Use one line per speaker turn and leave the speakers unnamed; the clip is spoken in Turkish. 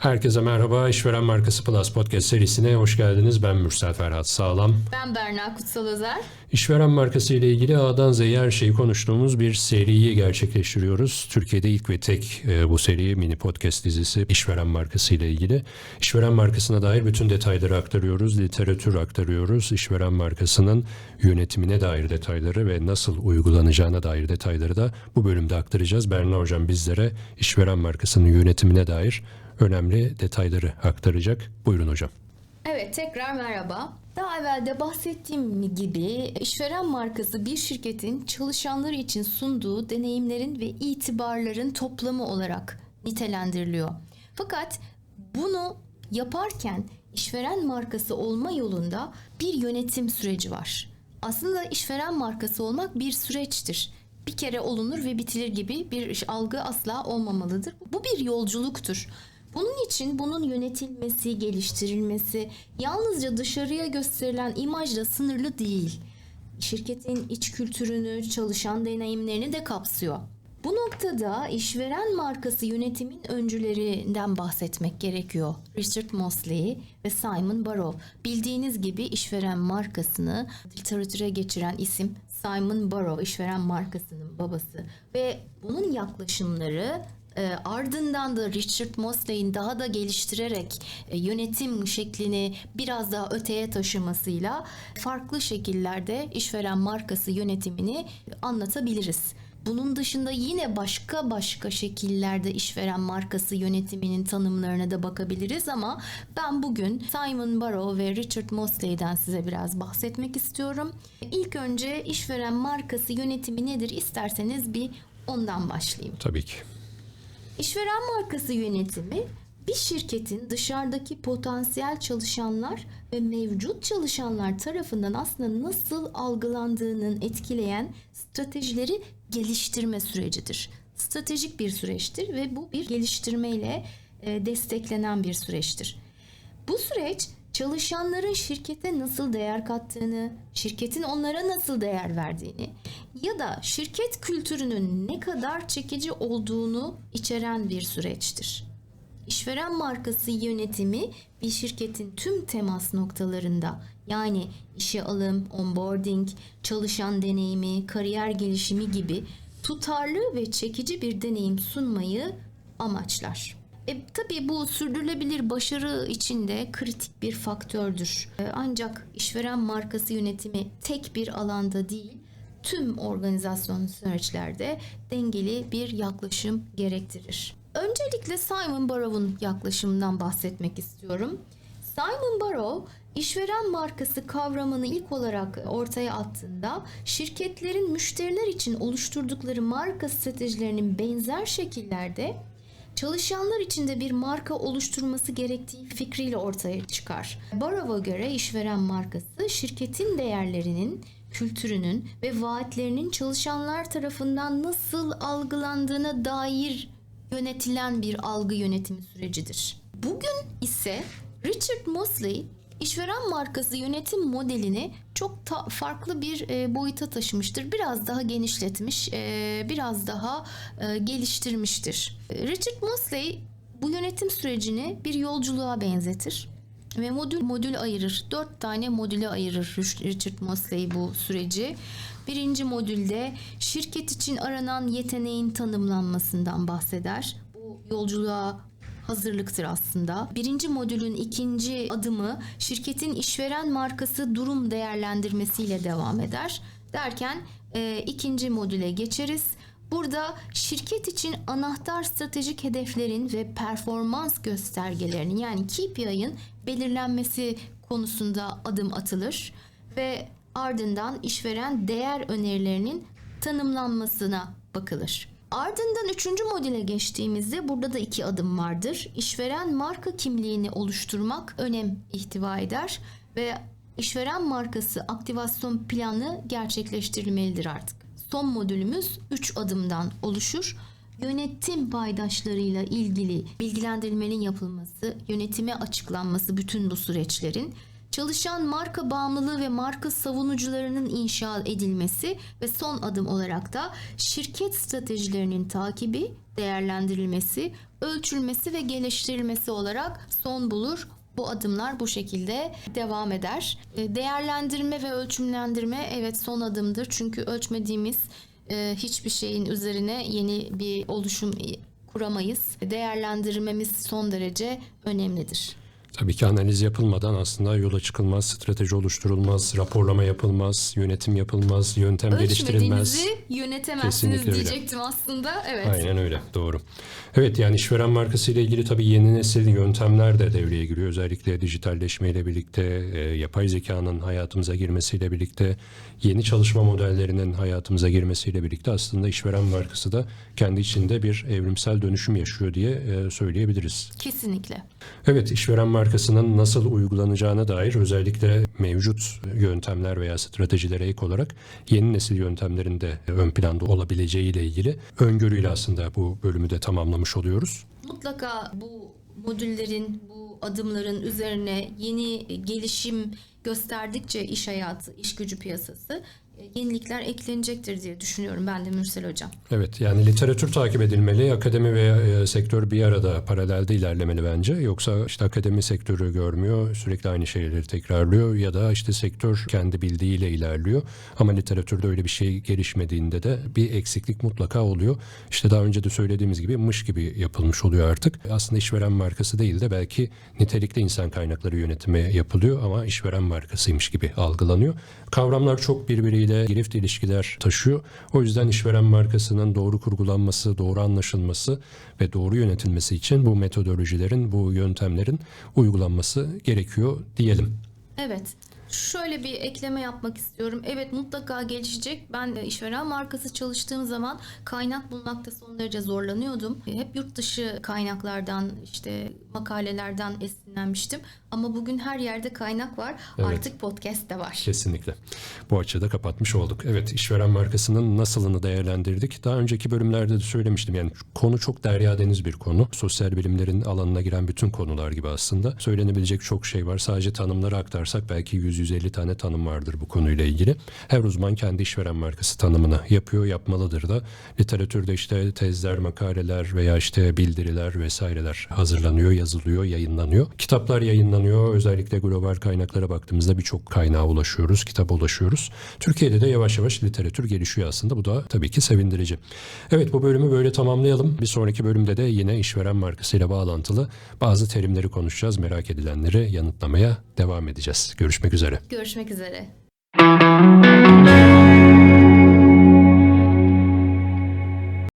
Herkese merhaba. İşveren Markası Plus Podcast serisine hoş geldiniz. Ben Mürsel Ferhat Sağlam.
Ben Berna Kutsal Özer.
İşveren markası ile ilgili A'dan Z'ye her şeyi konuştuğumuz bir seriyi gerçekleştiriyoruz. Türkiye'de ilk ve tek e, bu seri mini podcast dizisi işveren markası ile ilgili. İşveren markasına dair bütün detayları aktarıyoruz, literatür aktarıyoruz. İşveren markasının yönetimine dair detayları ve nasıl uygulanacağına dair detayları da bu bölümde aktaracağız. Berna Hocam bizlere işveren markasının yönetimine dair önemli detayları aktaracak. Buyurun hocam.
Evet tekrar merhaba. Daha evvel bahsettiğim gibi işveren markası bir şirketin çalışanları için sunduğu deneyimlerin ve itibarların toplamı olarak nitelendiriliyor. Fakat bunu yaparken işveren markası olma yolunda bir yönetim süreci var. Aslında işveren markası olmak bir süreçtir. Bir kere olunur ve bitilir gibi bir algı asla olmamalıdır. Bu bir yolculuktur. Bunun için bunun yönetilmesi, geliştirilmesi yalnızca dışarıya gösterilen imajla sınırlı değil. Şirketin iç kültürünü, çalışan deneyimlerini de kapsıyor. Bu noktada işveren markası yönetimin öncülerinden bahsetmek gerekiyor. Richard Mosley ve Simon Barrow. Bildiğiniz gibi işveren markasını literatüre geçiren isim Simon Barrow, işveren markasının babası. Ve bunun yaklaşımları e, ardından da Richard Mosley'in daha da geliştirerek e, yönetim şeklini biraz daha öteye taşımasıyla farklı şekillerde işveren markası yönetimini anlatabiliriz. Bunun dışında yine başka başka şekillerde işveren markası yönetiminin tanımlarına da bakabiliriz ama ben bugün Simon Barrow ve Richard Mosley'den size biraz bahsetmek istiyorum. İlk önce işveren markası yönetimi nedir isterseniz bir ondan başlayayım.
Tabii ki.
İşveren markası yönetimi bir şirketin dışarıdaki potansiyel çalışanlar ve mevcut çalışanlar tarafından aslında nasıl algılandığının etkileyen stratejileri geliştirme sürecidir. Stratejik bir süreçtir ve bu bir geliştirmeyle e, desteklenen bir süreçtir. Bu süreç çalışanların şirkete nasıl değer kattığını, şirketin onlara nasıl değer verdiğini ya da şirket kültürünün ne kadar çekici olduğunu içeren bir süreçtir. İşveren markası yönetimi bir şirketin tüm temas noktalarında yani işe alım, onboarding, çalışan deneyimi, kariyer gelişimi gibi tutarlı ve çekici bir deneyim sunmayı amaçlar. E, tabii bu sürdürülebilir başarı için de kritik bir faktördür. E, ancak işveren markası yönetimi tek bir alanda değil, tüm organizasyon süreçlerde dengeli bir yaklaşım gerektirir. Öncelikle Simon Barrow'un yaklaşımından bahsetmek istiyorum. Simon Barrow, işveren markası kavramını ilk olarak ortaya attığında şirketlerin müşteriler için oluşturdukları marka stratejilerinin benzer şekillerde çalışanlar için de bir marka oluşturması gerektiği fikriyle ortaya çıkar. Barrow'a göre işveren markası şirketin değerlerinin, kültürünün ve vaatlerinin çalışanlar tarafından nasıl algılandığına dair yönetilen bir algı yönetimi sürecidir. Bugün ise Richard Mosley işveren markası yönetim modelini çok ta- farklı bir e, boyuta taşımıştır. Biraz daha genişletmiş, e, biraz daha e, geliştirmiştir. Richard Mosley bu yönetim sürecini bir yolculuğa benzetir ve modül modül ayırır. Dört tane modüle ayırır Richard Mosley bu süreci. Birinci modülde şirket için aranan yeteneğin tanımlanmasından bahseder. Bu yolculuğa hazırlıktır aslında. Birinci modülün ikinci adımı şirketin işveren markası durum değerlendirmesiyle devam eder. Derken e, ikinci modüle geçeriz. Burada şirket için anahtar stratejik hedeflerin ve performans göstergelerinin yani KPI'nin belirlenmesi konusunda adım atılır ve ardından işveren değer önerilerinin tanımlanmasına bakılır. Ardından üçüncü modele geçtiğimizde burada da iki adım vardır. İşveren marka kimliğini oluşturmak önem ihtiva eder ve işveren markası aktivasyon planı gerçekleştirilmelidir artık. Son modülümüz 3 adımdan oluşur. Yönetim paydaşlarıyla ilgili bilgilendirmenin yapılması, yönetime açıklanması bütün bu süreçlerin çalışan marka bağımlılığı ve marka savunucularının inşa edilmesi ve son adım olarak da şirket stratejilerinin takibi, değerlendirilmesi, ölçülmesi ve geliştirilmesi olarak son bulur. Bu adımlar bu şekilde devam eder. E, Değerlendirme ve ölçümlendirme evet son adımdır. Çünkü ölçmediğimiz e, hiçbir şeyin üzerine yeni bir oluşum kuramayız. Değerlendirmemiz son derece önemlidir.
Tabii ki analiz yapılmadan aslında yola çıkılmaz, strateji oluşturulmaz, raporlama yapılmaz, yönetim yapılmaz, yöntem geliştirilmez.
Yönetemezsiniz
Kesinlikle öyle.
diyecektim aslında. Evet.
Aynen öyle doğru. Evet yani işveren markası ile ilgili tabii yeni nesil yöntemler de devreye giriyor. Özellikle dijitalleşmeyle birlikte, e, yapay zekanın hayatımıza girmesiyle birlikte, yeni çalışma modellerinin hayatımıza girmesiyle birlikte aslında işveren markası da kendi içinde bir evrimsel dönüşüm yaşıyor diye e, söyleyebiliriz.
Kesinlikle.
Evet, işveren markasının nasıl uygulanacağına dair özellikle mevcut yöntemler veya stratejilere ek olarak yeni nesil yöntemlerin de ön planda olabileceğiyle ilgili öngörüyle aslında bu bölümü de tamamlamış oluyoruz.
Mutlaka bu modüllerin, bu adımların üzerine yeni gelişim gösterdikçe iş hayatı, iş gücü piyasası yenilikler eklenecektir diye düşünüyorum ben de Mürsel Hocam.
Evet, yani literatür takip edilmeli, akademi ve e, sektör bir arada paralelde ilerlemeli bence. Yoksa işte akademi sektörü görmüyor, sürekli aynı şeyleri tekrarlıyor ya da işte sektör kendi bildiğiyle ilerliyor. Ama literatürde öyle bir şey gelişmediğinde de bir eksiklik mutlaka oluyor. İşte daha önce de söylediğimiz gibi mış gibi yapılmış oluyor artık. Aslında işveren markası değil de belki nitelikli insan kaynakları yönetimi yapılıyor ama işveren markasıymış gibi algılanıyor. Kavramlar çok birbiriyle girift ilişkiler taşıyor. O yüzden işveren markasının doğru kurgulanması, doğru anlaşılması ve doğru yönetilmesi için bu metodolojilerin, bu yöntemlerin uygulanması gerekiyor diyelim.
Evet. Şöyle bir ekleme yapmak istiyorum. Evet mutlaka gelişecek. Ben de işveren markası çalıştığım zaman kaynak bulmakta son derece zorlanıyordum. Hep yurt dışı kaynaklardan işte makalelerden esinlenmiştim. Ama bugün her yerde kaynak var.
Evet.
Artık podcast de var.
Kesinlikle. Bu açıda kapatmış olduk. Evet işveren markasının nasılını değerlendirdik. Daha önceki bölümlerde de söylemiştim. Yani konu çok derya deniz bir konu. Sosyal bilimlerin alanına giren bütün konular gibi aslında. Söylenebilecek çok şey var. Sadece tanımları aktarsak belki 100-150 tane tanım vardır bu konuyla ilgili. Her uzman kendi işveren markası tanımını yapıyor, yapmalıdır da. Literatürde işte tezler, makaleler veya işte bildiriler vesaireler hazırlanıyor, yazılıyor, yayınlanıyor. Kitaplar yayınlanıyor. Özellikle global kaynaklara baktığımızda birçok kaynağa ulaşıyoruz, kitap ulaşıyoruz. Türkiye'de de yavaş yavaş literatür gelişiyor aslında. Bu da tabii ki sevindirici. Evet bu bölümü böyle tamamlayalım. Bir sonraki bölümde de yine işveren markasıyla bağlantılı bazı terimleri konuşacağız. Merak edilenleri yanıtlamaya devam edeceğiz. Görüşmek üzere.
Görüşmek üzere.